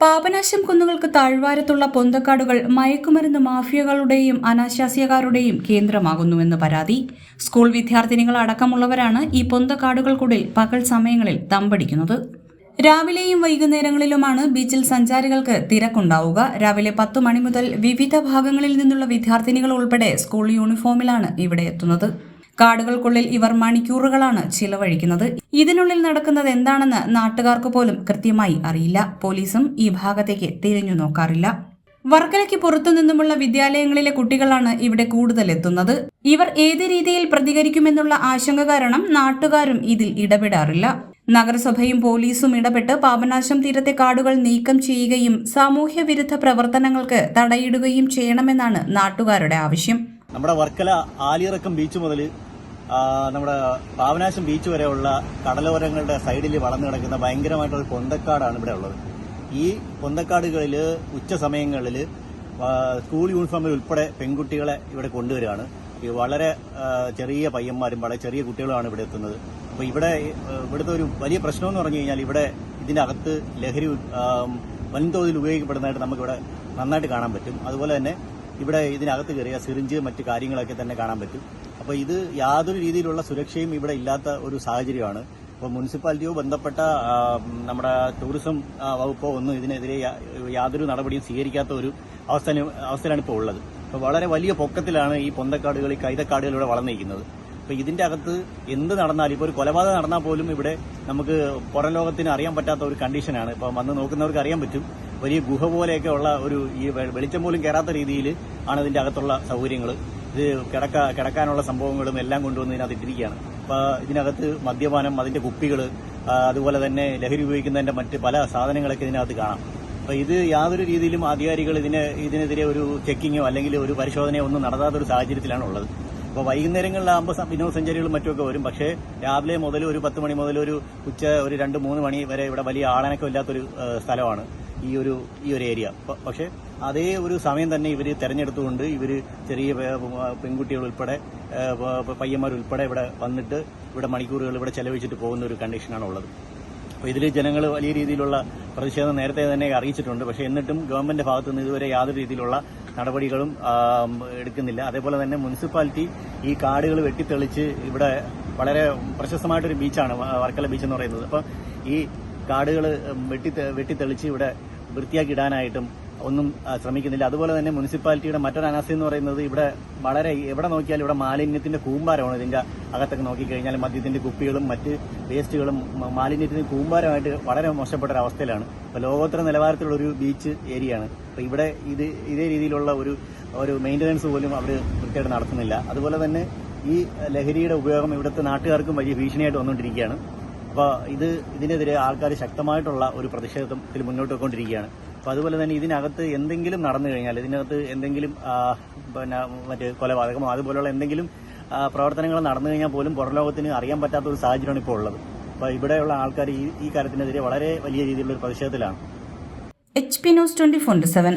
പാപനാശം കുന്നുകൾക്ക് താഴ്വാരത്തുള്ള പൊന്തക്കാടുകൾ മയക്കുമരുന്ന് മാഫിയകളുടെയും അനാശാസ്യക്കാരുടെയും കേന്ദ്രമാകുന്നുവെന്ന് പരാതി. സ്കൂൾ വിദ്യാർത്ഥിനികൾ അടക്കമുള്ളവരാണ് ഈ പൊന്തക്കാടുകൾക്കുള്ളിൽ പകൽ സമയങ്ങളിൽ തമ്പടിക്കുന്നത് രാവിലെയും വൈകുന്നേരങ്ങളിലുമാണ് ബീച്ചിൽ സഞ്ചാരികൾക്ക് തിരക്കുണ്ടാവുക. രാവിലെ പത്ത് മണി മുതൽ വിവിധ ഭാഗങ്ങളിൽ നിന്നുള്ള വിദ്യാർത്ഥിനികൾ ഉൾപ്പെടെ സ്കൂൾ യൂണിഫോമിലാണ് ഇവിടെ എത്തുന്നത്. കാടുകൾക്കുള്ളിൽ ഇവർ മണിക്കൂറുകളാണ് ചിലവഴിക്കുന്നത്. ഇതിനുള്ളിൽ നടക്കുന്നത് എന്താണെന്ന് നാട്ടുകാർക്ക് പോലും കൃത്യമായി അറിയില്ല. പോലീസും ഈ ഭാഗത്തേക്ക് തിരിഞ്ഞു നോക്കാറില്ല. വർക്കലയ്ക്ക് പുറത്തുനിന്നുമുള്ള വിദ്യാലയങ്ങളിലെ കുട്ടികളാണ് ഇവിടെ കൂടുതൽ എത്തുന്നത് ഇവർ ഏത് രീതിയിൽ പ്രതികരിക്കുമെന്നുള്ള ആശങ്ക കാരണം നാട്ടുകാരും ഇതിൽ ഇടപെടാറില്ല. നഗരസഭയും പോലീസും ഇടപെട്ട് പാപനാശം തീരത്തെ കാടുകൾ നീക്കം ചെയ്യുകയും സാമൂഹ്യ വിരുദ്ധ പ്രവർത്തനങ്ങൾക്ക് തടയിടുകയും ചെയ്യണമെന്നാണ് നാട്ടുകാരുടെ ആവശ്യം. നമ്മുടെ വർക്കല ആലിയിറക്കം ബീച്ച് മുതൽ നമ്മുടെ പാവനാശം ബീച്ച് വരെയുള്ള കടലോരങ്ങളുടെ സൈഡിൽ വളർന്നു കിടക്കുന്ന ഭയങ്കരമായിട്ടുള്ള പൊന്തക്കാടാണ് ഇവിടെ ഉള്ളത്. ഈ പൊന്തക്കാടുകളിൽ ഉച്ച സമയങ്ങളിൽ സ്കൂൾ യൂണിഫോമിൽ ഉൾപ്പെടെ പെൺകുട്ടികളെ ഇവിടെ കൊണ്ടുവരികയാണ്. വളരെ ചെറിയ പയ്യന്മാരും വളരെ ചെറിയ കുട്ടികളുമാണ് ഇവിടെ എത്തുന്നത്. അപ്പോൾ ഇവിടെ ഇവിടുത്തെ ഒരു വലിയ പ്രശ്നം എന്ന് പറഞ്ഞു കഴിഞ്ഞാൽ ഇവിടെ ഇതിന്റെ അകത്ത് ലഹരി വൻതോതിൽ ഉപയോഗിക്കപ്പെടുന്നതായിട്ട് നമുക്കിവിടെ നന്നായിട്ട് കാണാൻ പറ്റും. അതുപോലെ തന്നെ ഇവിടെ ഇതിനകത്ത് കയറിയ സിറിഞ്ച് മറ്റു കാര്യങ്ങളൊക്കെ തന്നെ കാണാൻ പറ്റും. അപ്പോൾ ഇത് യാതൊരു രീതിയിലുള്ള സുരക്ഷയും ഇവിടെ ഇല്ലാത്ത ഒരു സാഹചര്യമാണ്. അപ്പോൾ മുനിസിപ്പാലിറ്റിയോ ബന്ധപ്പെട്ട നമ്മുടെ ടൂറിസം വകുപ്പോ ഒന്നും ഇതിനെതിരെ യാതൊരു നടപടിയും സ്വീകരിക്കാത്ത ഒരു അവസ്ഥ അവസ്ഥയിലാണ് ഇപ്പോൾ ഉള്ളത്. അപ്പോൾ വളരെ വലിയ പൊക്കത്തിലാണ് ഈ പൊന്തക്കാടുകൾ ഈ കൈതക്കാടുകൾ ഇവിടെ വളർന്നിരിക്കുന്നത്. അപ്പോൾ ഇതിന്റെ അകത്ത് എന്ത് നടന്നാലും ഇപ്പോൾ ഒരു കൊലപാതകം നടന്നാൽ പോലും ഇവിടെ നമുക്ക് പുറം ലോകത്തിന് അറിയാൻ പറ്റാത്ത ഒരു കണ്ടീഷനാണ്. ഇപ്പോൾ വന്ന് നോക്കുന്നവർക്ക് അറിയാൻ പറ്റും. വലിയ ഗുഹ പോലെയൊക്കെ ഉള്ള ഒരു ഈ വെളിച്ചം പോലും കയറാത്ത രീതിയിൽ ആണ് ഇതിന്റെ അകത്തുള്ള സൗകര്യങ്ങൾ ഇത് കിടക്ക കിടക്കാനുള്ള സംഭവങ്ങളും എല്ലാം കൊണ്ടുവന്ന് ഇതിനകത്ത് ഇട്ടിരിക്കുകയാണ്. അപ്പോൾ ഇതിനകത്ത് മദ്യപാനം അതിന്റെ കുപ്പികൾ അതുപോലെ തന്നെ ലഹരി ഉപയോഗിക്കുന്നതിന്റെ മറ്റ് പല സാധനങ്ങളൊക്കെ ഇതിനകത്ത് കാണാം. അപ്പോൾ ഇത് യാതൊരു രീതിയിലും അധികാരികൾ ഇതിന് ഇതിനെതിരെ ഒരു ചെക്കിങ്ങോ അല്ലെങ്കിൽ ഒരു പരിശോധനയോ ഒന്നും നടത്താത്ത ഒരു സാഹചര്യത്തിലാണ് ഉള്ളത്. അപ്പോൾ വൈകുന്നേരങ്ങളിലാകുമ്പോൾ വിനോദസഞ്ചാരികളും മറ്റുമൊക്കെ വരും. പക്ഷേ രാവിലെ മുതൽ ഒരു പത്ത് മണി മുതൽ ഒരു ഉച്ച ഒരു രണ്ട് മൂന്ന് മണി വരെ ഇവിടെ വലിയ ആളനക്കം ഇല്ലാത്തൊരു സ്ഥലമാണ്. ഈ ഒരു ഈ ഒരു ഏരിയ പക്ഷെ അതേ ഒരു സമയം തന്നെ ഇവർ തെരഞ്ഞെടുത്തുകൊണ്ട് ഇവർ ചെറിയ പെൺകുട്ടികൾ ഉൾപ്പെടെ ആ, പ- പയ്യന്മാർ ഉൾപ്പെടെ ഇവിടെ വന്നിട്ട് ഇവിടെ മണിക്കൂറുകൾ ഇവിടെ ചെലവഴിച്ചിട്ട് പോകുന്ന ഒരു കണ്ടീഷനാണ് ഉള്ളത്. അപ്പോൾ ഇതിൽ ജനങ്ങൾ വലിയ രീതിയിലുള്ള പ്രതിഷേധം നേരത്തെ തന്നെ അറിയിച്ചിട്ടുണ്ട്. പക്ഷേ എന്നിട്ടും ഗവൺമെന്റ് ഭാഗത്തു നിന്ന് ഇതുവരെ യാതൊരു രീതിയിലുള്ള നടപടികളും എടുക്കുന്നില്ല. അതേപോലെ തന്നെ മുനിസിപ്പാലിറ്റി ഈ കാടുകൾ വെട്ടിത്തെളിച്ച് ഇവിടെ വളരെ പ്രശസ്തമായിട്ടൊരു ബീച്ചാണ് വർക്കല ബീച്ച് എന്ന് പറയുന്നത്. അപ്പം ഈ കാടുകൾ വെട്ടി വെട്ടിത്തെളിച്ച് ഇവിടെ വൃത്തിയാക്കി ഇടാനായിട്ടും ഒന്നും ശ്രമിക്കുന്നില്ല. അതുപോലെ തന്നെ മുനിസിപ്പാലിറ്റിയുടെ മറ്റൊരു അനാസ്ഥ എന്ന് പറയുന്നത് ഇവിടെ വളരെ എവിടെ നോക്കിയാലും ഇവിടെ മാലിന്യത്തിന്റെ കൂമ്പാരമാണ് ഇതിന്റെ അകത്തൊക്കെ നോക്കിക്കഴിഞ്ഞാൽ മദ്യത്തിന്റെ കുപ്പികളും മറ്റ് വേസ്റ്റുകളും മാലിന്യത്തിന്റെ കൂമ്പാരമായിട്ട് വളരെ മോശപ്പെട്ട ഒരു അവസ്ഥയിലാണ്. ഇപ്പൊ ലോകോത്തര നിലവാരത്തിലുള്ള ഒരു ബീച്ച് ഏരിയയാണ്. അപ്പൊ ഇവിടെ ഇത് ഇതേ രീതിയിലുള്ള ഒരു ഒരു മെയിന്റനൻസ് പോലും അവർ കൃത്യമായിട്ട് നടത്തുന്നില്ല. അതുപോലെ തന്നെ ഈ ലഹരിയുടെ ഉപയോഗം ഇവിടുത്തെ നാട്ടുകാർക്കും വലിയ ഭീഷണിയായിട്ട് വന്നുകൊണ്ടിരിക്കുകയാണ്. അപ്പോൾ ഇത് ഇതിനെതിരെ ആൾക്കാർ ശക്തമായിട്ടുള്ള ഒരു പ്രതിഷേധത്തിൽ മുന്നോട്ട് പോയിക്കൊണ്ടിരിക്കുകയാണ്. അപ്പോൾ അതുപോലെ തന്നെ ഇതിനകത്ത് എന്തെങ്കിലും നടന്നു കഴിഞ്ഞാൽ ഇതിനകത്ത് എന്തെങ്കിലും പിന്നെ മറ്റ് കൊലപാതകമോ അതുപോലെയുള്ള എന്തെങ്കിലും പ്രവർത്തനങ്ങൾ നടന്നു കഴിഞ്ഞാൽ പോലും പുറം ലോകത്തിന് അറിയാൻ പറ്റാത്ത ഒരു സാഹചര്യമാണ് ഇപ്പോൾ ഉള്ളത്. അപ്പോൾ ഇവിടെയുള്ള ആൾക്കാർ ഈ ഈ കാര്യത്തിനെതിരെ വളരെ വലിയ രീതിയിലുള്ള ഒരു പ്രതിഷേധത്തിലാണ്. H P news twenty four seven